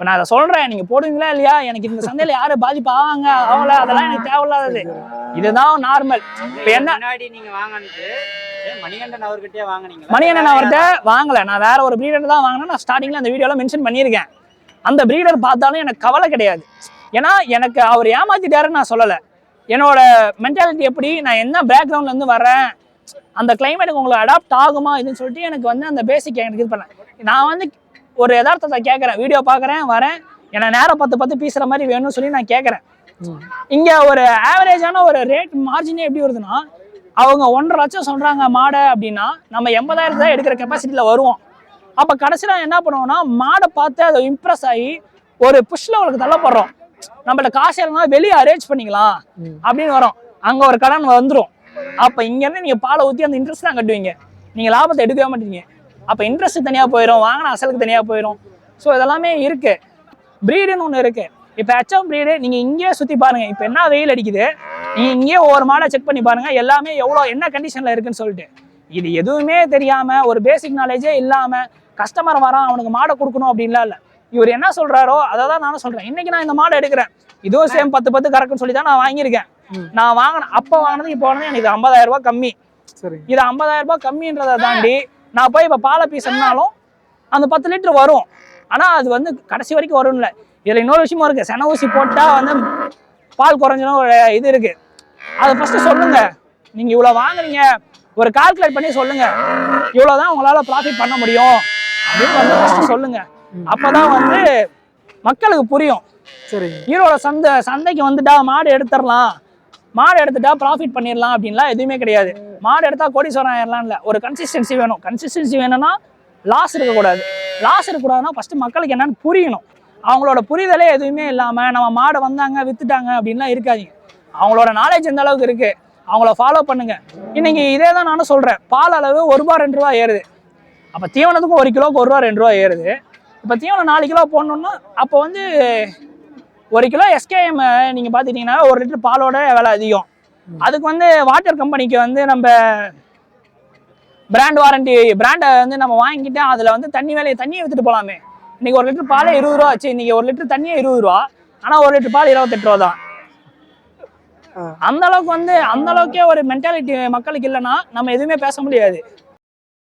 இப்போ நான் அதை சொல்றேன். நீங்க போடுவீங்களா இல்லையா? எனக்கு இந்த சந்தையில யாரு பாதிப்பு ஆவாங்க? அவங்கள அதெல்லாம் எனக்கு தேவையில்லாதது. இதுதான் நார்மல் இப்போ என்ன முன்னாடி நீங்க வாங்கினது மணிகண்டன் அவர்கிட்டயே அவர்கிட்ட வாங்கல. நான் வேற ஒரு பிரீடர் தான் வாங்கினேன். நான் ஸ்டார்டிங்ல அந்த வீடியோல மென்ஷன் பண்ணியிருக்கேன். அந்த பிரீடர் பார்த்தாலும் எனக்கு கவலை கிடையாது. ஏன்னா எனக்கு அவர் ஏமாத்திட்டாருன்னு நான் சொல்லலை. என்னோட மென்டாலிட்டி எப்படி நான் என்ன பேக்ரவுண்ட்ல இருந்து வர்றேன் அந்த கிளைமேட்டுக்கு உங்களுக்கு அடாப்ட் ஆகுமா இதுன்னு சொல்லிட்டு எனக்கு வந்து அந்த பேசிக் எனக்கு இது பண்ணேன் நான் வந்து ஒரு யதார்த்தத்தை கேட்குறேன் வீடியோ பார்க்குறேன் வரேன். என்னை நேரம் பத்து பத்து பீசுகிற மாதிரி வேணும்னு சொல்லி நான் கேட்குறேன் இங்க ஒரு ஆவரேஜான ஒரு ரேட் மார்ஜினே எப்படி வருதுன்னா அவங்க ஒன்றரை லட்சம் சொல்றாங்க மாடை அப்படின்னா நம்ம எண்பதாயிரத்து தான் எடுக்கிற கெப்பாசிட்டியில் வருவோம். அப்போ கடைசியில் என்ன பண்ணுவோம்னா மாடை பார்த்து அதை இம்ப்ரெஸ் ஆகி ஒரு புஷ்ல அவளுக்கு தள்ளப்படுறோம். நம்மள்ட்ட காசு இல்லைனா வெளியே அரேஞ்ச் பண்ணிக்கலாம் அப்படின்னு வரோம். அங்கே ஒரு கடன் வந்துடும் அப்போ இங்கேருந்து நீங்கள் பாலை ஊற்றி அந்த இன்ட்ரெஸ்ட் தான் கட்டுவீங்க. நீங்கள் லாபத்தை எடுக்கவே மாட்டீங்க. அப்போ இன்ட்ரெஸ்ட் தனியாக போயிடும் வாங்கின அசலுக்கு தனியாக போயிடும் ஸோ இதெல்லாமே இருக்கு. ப்ரீடுன்னு ஒன்று இருக்கு. இப்போ ஹெச்எம் ப்ரீடு நீங்கள் இங்கேயே சுற்றி பாருங்க. இப்போ என்ன வெயில் அடிக்குது? நீங்கள் இங்கேயே ஒவ்வொரு மாடை செக் பண்ணி பாருங்க. எல்லாமே எவ்வளோ என்ன கண்டிஷனில் இருக்குன்னு சொல்லிட்டு. இது எதுவுமே தெரியாமல் ஒரு பேசிக் நாலேஜே இல்லாமல் கஸ்டமர் வரான் அவனுக்கு மாடை கொடுக்கணும் அப்படின்லாம் இல்லை. இவர் என்ன சொல்றாரோ அதை தான் நானும் சொல்கிறேன் இன்னைக்கு நான் இந்த மாடை எடுக்கிறேன். இதுவும் சேம் பத்து பத்து கறக்குன்னு சொல்லி தான் நான் வாங்கியிருக்கேன். நான் வாங்கினேன் அப்போ வாங்கினது இப்போ வாங்கினது எனக்கு ஐம்பதாயிரம் ரூபாய் கம்மி. இது 50000 ரூபாய் கம்மின்றதை தாண்டி நான் போய் இப்போ பாலை பீஸ்னாலும் அந்த பத்து லிட்டர் வரும். ஆனால் அது வந்து கடைசி வரைக்கும் வரும்ல. இதில் இன்னொரு விஷயமும் இருக்குது சென ஊசி போட்டால் வந்து பால் குறைஞ்சிடும் ஒரு இது இருக்குது அதை ஃபஸ்ட்டு சொல்லுங்க. நீங்கள் இவ்வளோ வாங்குறீங்க. ஒரு கால்குலேட் பண்ணி சொல்லுங்க. இவ்வளோ தான் உங்களால் ப்ராஃபிட் பண்ண முடியும். அப்படின்னு வந்து ஃபஸ்ட்டு சொல்லுங்க. அப்பதான் வந்து மக்களுக்கு புரியும். சரிங்க. ஈரோட சந்தை சந்தைக்கு வந்துட்டா மாடு எடுத்துடலாம். மாடு எடுத்துட்டா ப்ராஃபிட் பண்ணிடலாம் அப்படின்லாம் எதுவுமே கிடையாது. மாடு எடுத்தால் கோடீஸ்வரம் ஆயிடலாம் இல்லை. ஒரு கன்சிஸ்டன்சி வேணும். கன்சிஸ்டன்சி வேணும்னா லாஸ் இருக்கக்கூடாது. லாஸ் இருக்கக்கூடாதுன்னா ஃபஸ்ட்டு மக்களுக்கு என்னென்னு புரியணும். அவங்களோட புரிதலே எதுவுமே இல்லாமல் நம்ம மாடை வந்தாங்க விற்றுட்டாங்க அப்படின்லாம் இருக்காதிங்க. அவங்களோட நாலேஜ் எந்த அளவுக்கு இருக்குது அவங்கள ஃபாலோ பண்ணுங்க. இன்னைக்கு இதே தான் நானும் சொல்கிறேன் பால் அளவு ஒரு ரூபா ரெண்டு ரூபா ஏறுது. அப்போ தீவனத்துக்கும் ஒரு கிலோக்கு ஒரு ரூபா ரெண்டு ரூபா ஏறுது. இப்போ தீவனம் நாலு கிலோ போடணுன்னா அப்போ வந்து ஒரு கிலோ எஸ்கேஎம் நீங்கள் பார்த்துக்கிட்டிங்கன்னா ஒரு லிட்டர் பாலோட விலை அதிகம். அதுக்கு வந்து வாட்டர் கம்பெனிக்கு வந்து நம்ம பிராண்ட் வாரண்டி பிராண்டை வந்து நம்ம வாங்கிக்கிட்டு அதில் வந்து தண்ணி வேலையை தண்ணியை வித்துட்டு போகலாமே இன்னைக்கு ஒரு லிட்டர் பாலே இருபது ரூபா ஆச்சு. இன்னைக்கு ஒரு லிட்டர் தண்ணியே இருபது ரூபா. ஆனால் ஒரு லிட்டர் பால் இருபத்தெட்டு ரூபா தான். அந்த அளவுக்கு வந்து அந்த அளவுக்கே ஒரு மென்டாலிட்டி மக்களுக்கு இல்லைன்னா நம்ம எதுவுமே பேச முடியாது.